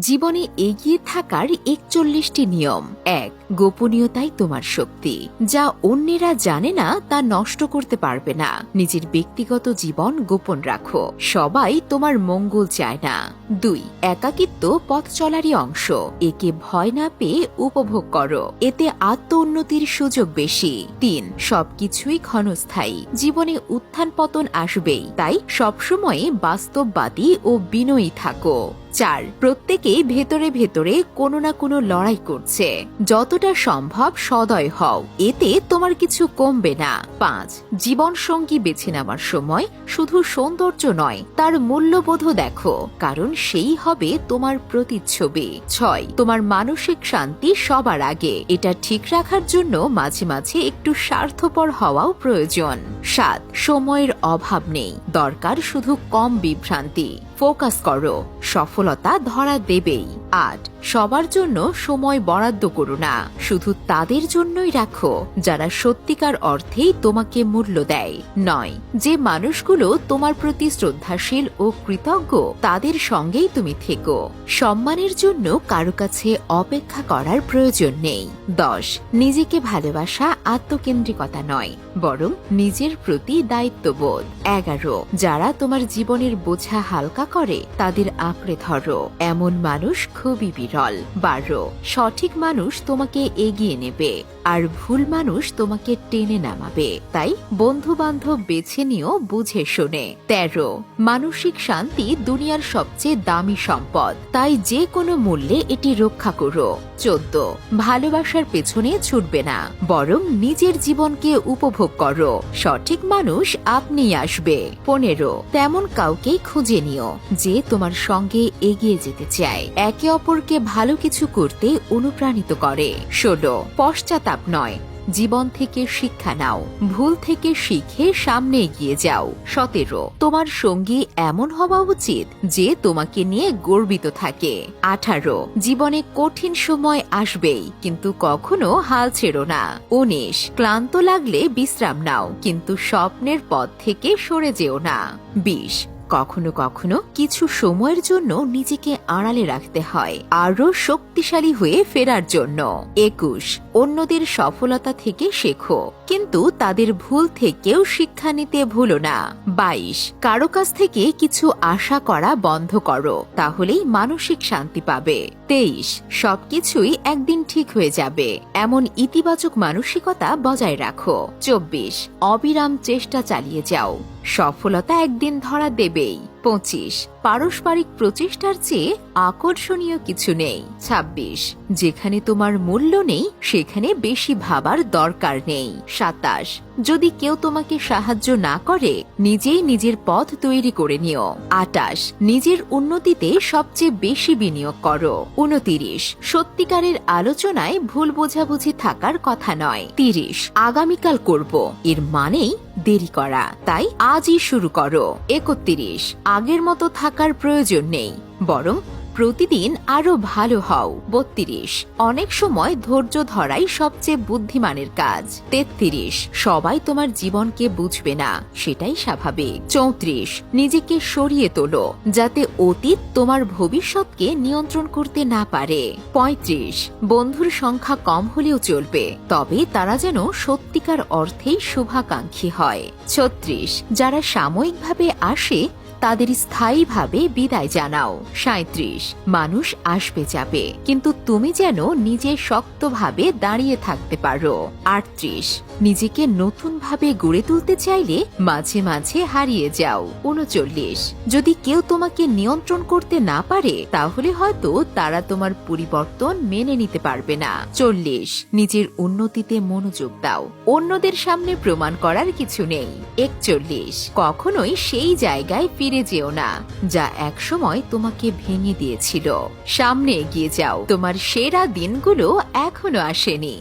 জীবনে এগিয়ে থাকার একচল্লিশটি নিয়ম। এক, গোপনীয়তাই তোমার শক্তি। যা অন্যেরা জানে না, তা নষ্ট করতে পারবে না। নিজের ব্যক্তিগত জীবন গোপন রাখো। সবাই তোমার মঙ্গল চায় না। দুই, একাকিত্ব পথ চলারই অংশ। একে ভয় না পেয়ে উপভোগ করো। এতে আত্ম উন্নতির সুযোগ বেশি। তিন, সবকিছুই ক্ষণস্থায়ী। জীবনে উত্থান পতন আসবেই। তাই সবসময় বাস্তববাদী ও বিনয়ী থাকো। চার, প্রত্যেকেই ভেতরে ভেতরে কোনো না কোনো লড়াই করছে। যতটা সম্ভব সদয় হও, এতে তোমার কিছু কমবে না। পাঁচ জীবন সঙ্গী বেছে নেওয়ার সময় শুধু সৌন্দর্য নয়, তার মূল্যবোধও দেখো, কারণ সেই হবে তোমার প্রতিচ্ছবি। ছয়, তোমার মানসিক শান্তি সবার আগে, এটা ঠিক রাখার জন্য মাঝে মাঝে একটু স্বার্থপর হওয়াও প্রয়োজন। সাত, সময়ের অভাব নেই, দরকার শুধু কম বিভ্রান্তি। ফোকাস করো। সফলতা ধরা দেবেই। আট। সবার জন্য সময় বরাদ্দ করো না। শুধু তাদের জন্যই রাখো, যারা সত্যিকার অর্থেই তোমাকে মূল্য দেয়। নয়, যে মানুষগুলো তোমার প্রতি শ্রদ্ধাশীল ও কৃতজ্ঞ, তাদের সঙ্গেই তুমি থেকো। সম্মানের জন্য কারও কাছে অপেক্ষা করার প্রয়োজন নেই। দশ, নিজেকে ভালোবাসা আত্মকেন্দ্রিকতা নয়, বরং নিজের প্রতি দায়িত্ববোধ। এগারো, যারা তোমার জীবনের বোঝা হালকা করে, তাদের আঁকড়ে ধরো। এমন মানুষ খুবই বিরল। বারো, সঠিক মানুষ তোমাকে এগিয়ে নেবে, আর ভুল মানুষ তোমাকে টেনে নামাবে। তাই বন্ধু বান্ধব বেছে নিও, বুঝে শুনে। তেরো, মানসিক শান্তি দুনিয়ার সবচেয়ে দামি সম্পদ। তাই যে কোনো মূল্যে এটি রক্ষা করো। চোদ্দ, ভালোবাসার পেছনে ছুটবে না, বরং নিজের জীবনকে উপভোগ করো। সঠিক মানুষ আপনি আসবে। পনেরো, তেমন কাউকেই খুঁজে নিও, যে তোমার সঙ্গে এগিয়ে যেতে চায়। একে অপরকে ভালো কিছু করতে অনুপ্রাণিত করে। ষোলো পশ্চাতাপ নয়। জীবন থেকে শিক্ষা নাও। ভুল থেকে শিখে সামনে এগিয়ে যাও। সতেরো, তোমার সঙ্গী এমন হওয়া উচিত যে তোমাকে নিয়ে গর্বিত থাকে। আঠারো, জীবনে কঠিন সময় আসবেই, কিন্তু কখনো হাল ছেড়ো না। উনিশ, ক্লান্ত লাগলে বিশ্রাম নাও, কিন্তু স্বপ্নের পথ থেকে সরে যেও না। বিশ কখনো কখনো কিছু সময়ের জন্য নিজেকে আড়ালে রাখতে হয়, আরও শক্তিশালী হয়ে ফেরার জন্য। একুশ, অন্যদের সফলতা থেকে শেখো, কিন্তু তাদের ভুল থেকেও শিক্ষা নিতে ভুলো না। বাইশ, কারও কাছ থেকে কিছু আশা করা বন্ধ করো, তাহলেই মানসিক শান্তি পাবে। তেইশ, সবকিছুই একদিন ঠিক হয়ে যাবে, এমন ইতিবাচক মানসিকতা বজায় রাখো। চব্বিশ, অবিরাম চেষ্টা চালিয়ে যাও। সফলতা একদিন ধরা দেবেই। পঁচিশ। পারস্পরিক প্রচেষ্টার চেয়ে আকর্ষণীয় কিছু নেই। ২৬ যেখানে তোমার মূল্য নেই, সেখানে বেশি ভাবার দরকার নেই। সাতাশ। যদি কেউ তোমাকে সাহায্য না করে, নিজেই নিজের পথ তৈরি করে নিও। আটাশ। নিজের উন্নতিতে সবচেয়ে বেশি বিনিয়োগ করো। উনতিরিশ। সত্যিকারের আলোচনায় ভুল বোঝাবুঝি থাকার কথা নয়। তিরিশ। আগামীকাল করব। এর মানেই দেরি করা। তাই আজই শুরু করো। একত্রিশ। আগের মতো থাকার প্রয়োজন নেই, বরং প্রতিদিন আরও ভালো হও। বত্রিশ। অনেক সময় ধৈর্য ধরাই সবচেয়ে বুদ্ধিমানের কাজ। তেত্রিশ। সবাই তোমার জীবনকে বুঝবে না, সেটাই স্বাভাবিক। চৌত্রিশ। নিজেকে সরিয়ে তোলো, যাতে অতীত তোমার ভবিষ্যৎকে নিয়ন্ত্রণ করতে না পারে। পঁয়ত্রিশ। বন্ধুর সংখ্যা কম হলেও চলবে, তবে তারা যেন সত্যিকার অর্থেই শুভাকাঙ্ক্ষী হয়। ছত্রিশ। যারা সাময়িকভাবে আসে তাদের স্থায়ীভাবে বিদায় জানাও। সাঁত্রিশ মানুষ আসবে যাবে, কিন্তু তুমি যেন নিজে শক্তভাবে দাঁড়িয়ে থাকতে পারো। আটত্রিশ, নিজেকে নতুনভাবে গড়ে তুলতে চাইলে মাঝে মাঝে হারিয়ে যাও। উনচল্লিশ, যদি কেউ তোমাকে নিয়ন্ত্রণ করতে না পারে, তাহলে হয়তো তারা তোমার পরিবর্তন মেনে নিতে পারবে না। চল্লিশ, নিজের উন্নতিতে মনোযোগ দাও। অন্যদের সামনে প্রমাণ করার কিছু নেই। একচল্লিশ, কখনোই সেই জায়গায় ফিরে যেও না, যা একসময় তোমাকে ভেঙে দিয়েছিল। সামনে এগিয়ে যাও, তোমার সেরা দিনগুলো এখনও আসেনি।